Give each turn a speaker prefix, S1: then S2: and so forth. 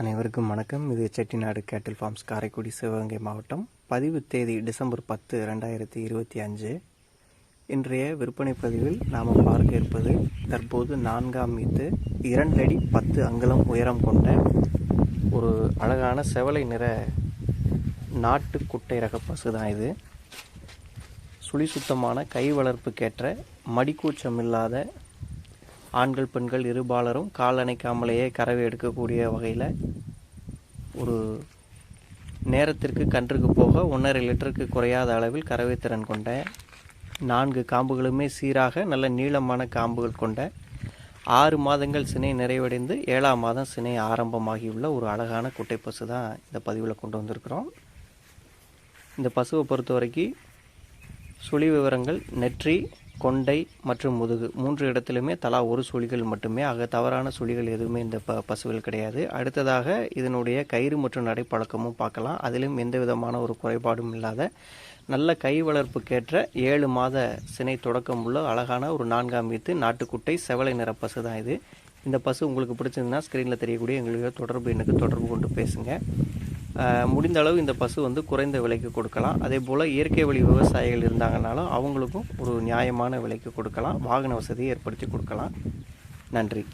S1: அனைவருக்கும் வணக்கம். இது செட்டிநாடு கேட்டில் ஃபார்ம்ஸ் காரைக்குடி சிவகங்கை மாவட்டம். பதிவு தேதி டிசம்பர் பத்து ரெண்டாயிரத்தி இருபத்தி அஞ்சு. இன்றைய விற்பனை பதிவில் நாம் பார்க்க இருப்பது தற்போது நான்காம் மீத்து இரண்டு அடி பத்து அங்குலம் உயரம் கொண்ட ஒரு அழகான செவலை நிற நாட்டு குட்டை ரக பசு தான் இது. சுழி சுத்தமான கை வளர்ப்புக்கேற்ற மடிக்கூச்சம் இல்லாத ஆண்கள் பெண்கள் இருபாலரும் கால் அணைக்காமலேயே கறவை எடுக்கக்கூடிய வகையில் ஒரு நேரத்திற்கு கன்றுக்கு போக ஒன்றரை லிட்டருக்கு குறையாத அளவில் கறவை திறன் கொண்ட நான்கு காம்புகளுமே சீராக நல்ல நீளமான காம்புகள் கொண்ட ஆறு மாதங்கள் சினை நிறைவடைந்து ஏழாம் மாதம் சினை ஆரம்பமாகியுள்ள ஒரு அழகான குட்டை பசு தான் இந்த பதிவில் கொண்டு வந்திருக்கிறோம். இந்த பசுவை பொறுத்த வரைக்கும் சுழி விவரங்கள் நெற்றி கொண்டை மற்றும் முதுகு மூன்று இடத்துலையுமே தலா ஒரு சுழிகள் மட்டுமே. ஆக தவறான சுழிகள் எதுவுமே இந்த ப பசுவில் கிடையாது. அடுத்ததாக இதனுடைய கயிறு மற்றும் நடைப்பழக்கமும் பார்க்கலாம். அதிலும் எந்த விதமான ஒரு குறைபாடும் இல்லாத நல்ல கை வளர்ப்புக்கேற்ற ஏழு மாத சினை தொடக்கம் உள்ள அழகான ஒரு நான்காம் வீத்து நாட்டுக்குட்டை செவலை நிற பசு தான் இது. இந்த பசு உங்களுக்கு பிடிச்சிருந்தா ஸ்க்ரீனில் தெரியக்கூடிய எங்களுடைய தொடர்பு எண்ணுக்கு தொடர்பு கொண்டு பேசுங்கள் முடிந்த அளவு இந்த பசு வந்து குறைந்த விலைக்கு கொடுக்கலாம். அதே போல் இயற்கை வழி விவசாயிகள் இருந்தாங்கனாலும் அவங்களுக்கும் ஒரு நியாயமான விலைக்கு கொடுக்கலாம். வாகன வசதியை ஏற்படுத்தி கொடுக்கலாம். நன்றி.